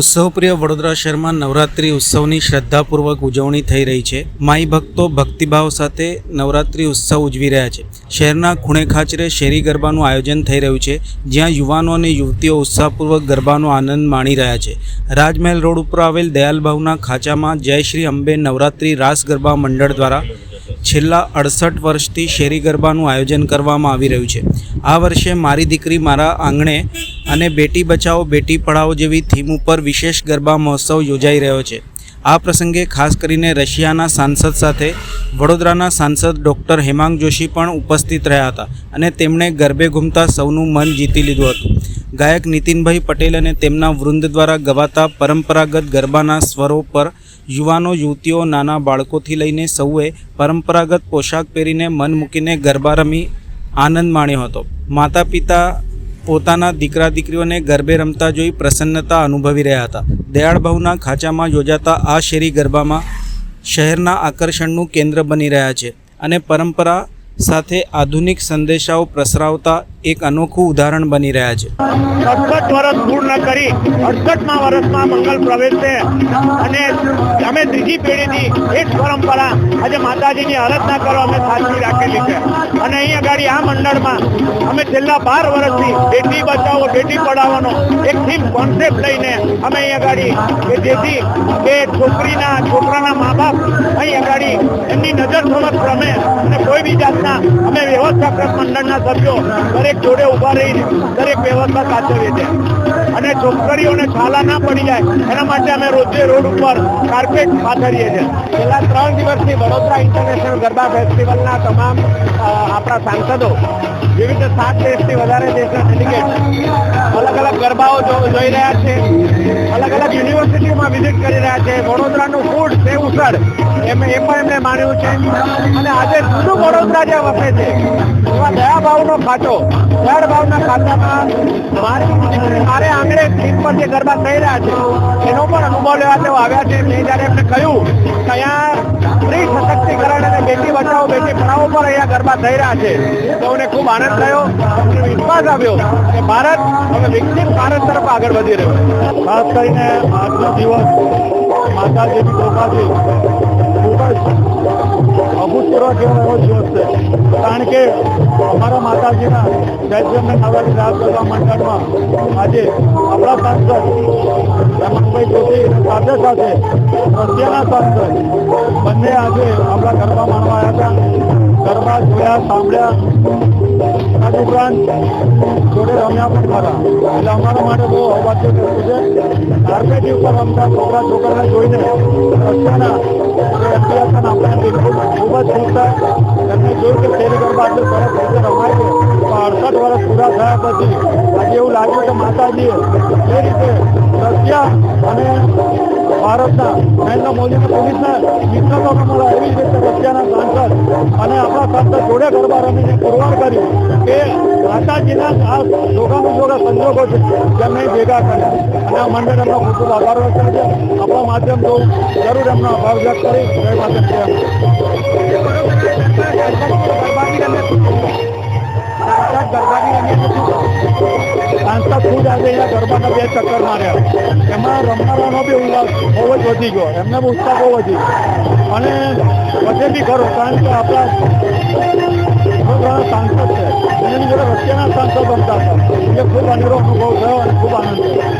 ઉત્સવપ્રિય વડોદરા શહેરમાં નવરાત્રિ ઉત્સવની શ્રદ્ધાપૂર્વક ઉજવણી થઈ રહી છે. માઈ ભક્તો ભક્તિભાવ સાથે નવરાત્રિ ઉત્સવ ઉજવી રહ્યા છે. શહેરના ખૂણે ખાચરે શેરી ગરબાનું આયોજન થઈ રહ્યું છે, જ્યાં યુવાનો અને યુવતીઓ ઉત્સાહપૂર્વક ગરબાનો આનંદ માણી રહ્યા છે. રાજમહેલ રોડ ઉપર આવેલ દયાલભાવના ખાંચામાં જય શ્રી અંબે નવરાત્રિ રાસ ગરબા મંડળ દ્વારા છેલ્લા અડસઠ વર્ષથી શેરી ગરબાનું આયોજન કરવામાં આવી રહ્યું છે. આ વર્ષે મારી દીકરી મારા આંગણે અને બેટી બચાવો બેટી પઢાઓ જેવી થીમ ઉપર વિશેષ ગરબા મહોત્સવ યોજાઈ રહ્યો છે. આ પ્રસંગે ખાસ કરીને રશિયાના સાંસદ સાથે વડોદરાના સાંસદ ડૉક્ટર હેમાંગ જોશી પણ ઉપસ્થિત રહ્યા હતા અને તેમણે ગરબે ઘૂમતા સૌનું મન જીતી લીધું હતું. ગાયક નીતિનભાઈ પટેલ અને તેમના વૃંદ દ્વારા ગવાતા પરંપરાગત ગરબાના સ્વરો પર યુવાનો, યુવતીઓ, નાના બાળકોથી લઈને સૌએ પરંપરાગત પોશાક પહેરીને મન મૂકીને ગરબા રમી આનંદ માણ્યો હતો. માતા પિતા પોતાના દીકરા દીકરીઓને ગરબે રમતા જોઈ પ્રસન્નતા અનુભવી રહ્યા હતા. દયાળભાવના ખાંચામાં યોજાતા આ શેરી ગરબામાં શહેરના આકર્ષણનું કેન્દ્ર બની રહ્યા છે અને પરંપરા સાથે આધુનિક સંદેશાઓ પ્રસરાવતા એક અનોખું ઉદાહરણ બની રહ્યા છે. સડસઠ વર્ષ પૂર્ણ કરી, અડસઠમાં વર્ષમાં મંગલ પ્રવેશે અને ત્રીજી પેઢીની એ જ પરંપરા આજે માતાજીની આરાધના કરવા અમે સાચવી રાખેલી છે. અને અહીં આગળ આ મંડળમાં અમે છેલ્લા બાર વર્ષથી બેટી બચાવો, બેટી પઢાવવાનો એક થીમ કોન્સેપ્ટ લઈને અમે અહીં આગળ કે જેથી કે છોકરીના, છોકરાના મા બાપ અહીં આગળ એમની નજર સમક્ષ રમે અને કોઈ બી જાતના અમે વ્યવસ્થાપક મંડળના સભ્યો દરેક જોડે ઊભા રહીને દરેક વ્યવસ્થા સાચવીએ છીએ. અને છોકરીઓને છાલા ના પડી જાય, એના માટે અમે રોજે રોડ ઉપર કાર્પેટ પાથરીએ છીએ. છેલ્લા ત્રણ દિવસથી વડોદરા ઇન્ટરનેશનલ ગરબા ફેસ્ટિવલના તમામ આપણા સાંસદો વિવિધ સાત દેશથી વધારે દેશના ગરબાઓ જોઈ રહ્યા છે. અલગ અલગ યુનિવર્સિટીઓમાં વિઝિટ કરી રહ્યા છે. વડોદરાનું ફૂડ ઉસળ એમ એ પણ એમણે માન્યું છે. અને આજે જૂનું વડોદરા જે વસે છે. એવા દયાભાવનો ખાતો દયાળભાવના ખાતામાં મારે મારે આંગણે સ્ક્રીન પર જે ગરબા થઈ રહ્યા છે, એનો પણ અનુભવ લેવા તેઓ આવ્યા છે. મેં જ્યારે એમને કહ્યું કે અહીંયા બચાવો બેટી પઢાઓ પર અહીંયા ગરબા થઈ રહ્યા છે. સૌને ખૂબ આનંદ થયો. વિશ્વાસ આવ્યો કે ભારત હવે વિકસિત ભારત તરફ આગળ વધી રહ્યો ખાસ કરીને આજનો દિવસ માતાજીની કૃપાથી ખૂબ જ અભૂતપૂર્વ કારણ કે અમારા માતાજીના ચૈત્રમને નવરાત્રી ગરબા મંડળમાં આજે આપણા સાંસદ રમણભાઈ જોશી સાથે સાથે રશિયાના સાંસદ બંને આજે આપણા ગરબા માણવા આવ્યા હતા. ગરબા જોયા, સાંભળ્યા. આ ઉપરાંત જોડે રમ્યા પણ ખરા. એટલે અમારા માટે બહુ અવાજ્ય વસ્તુ છે. કાર્પેટી ઉપર રમતા છોકરા છોકરાને જોઈને રસ્તાના જે એમપી હતા ને આપણે ખૂબ છૂટતા જ એમને જોયું કે શેરી ગરબા સરસ રીતે રમાય છે. અડસઠ વર્ષ પૂરા થયા પછી આજે એવું લાગ્યું કે માતાજીએ એ રીતે રશિયા અને ભારતના નરેન્દ્ર મોદી પોલીસના મિત્રતા મળ્યા એવી રીતે રશિયાના અને આપણા સંત જોડે ગરબા રમીને પુરવાર કર્યું કે માતાજીના આ જોગાનું જોગા સંજોગો છે જેમને ભેગા કર્યા અને આ મંડળ એમનો ખૂબ ખૂબ આભાર વ્યક્ત છે આપણા માધ્યમ તો જરૂર એમનો આભાર વ્યક્ત કરી. જય માતા સાંસદ ખુદ આજે અહીંયા ગરબાના બે ચક્કર માર્યા. એમાં રમનારાનો બી ઉલ્લાસ બહુ જ વધી ગયો. એમને બી ઉત્સાહ બહુ વધી અને વધે બી ખરો, કારણ કે આપણા સાંસદ છે. એની જોડે રશિયાના સાંસદ બનતા હતા. એટલે ખૂબ અનેરો અનુભવ થયો અને ખૂબ આનંદ થયો.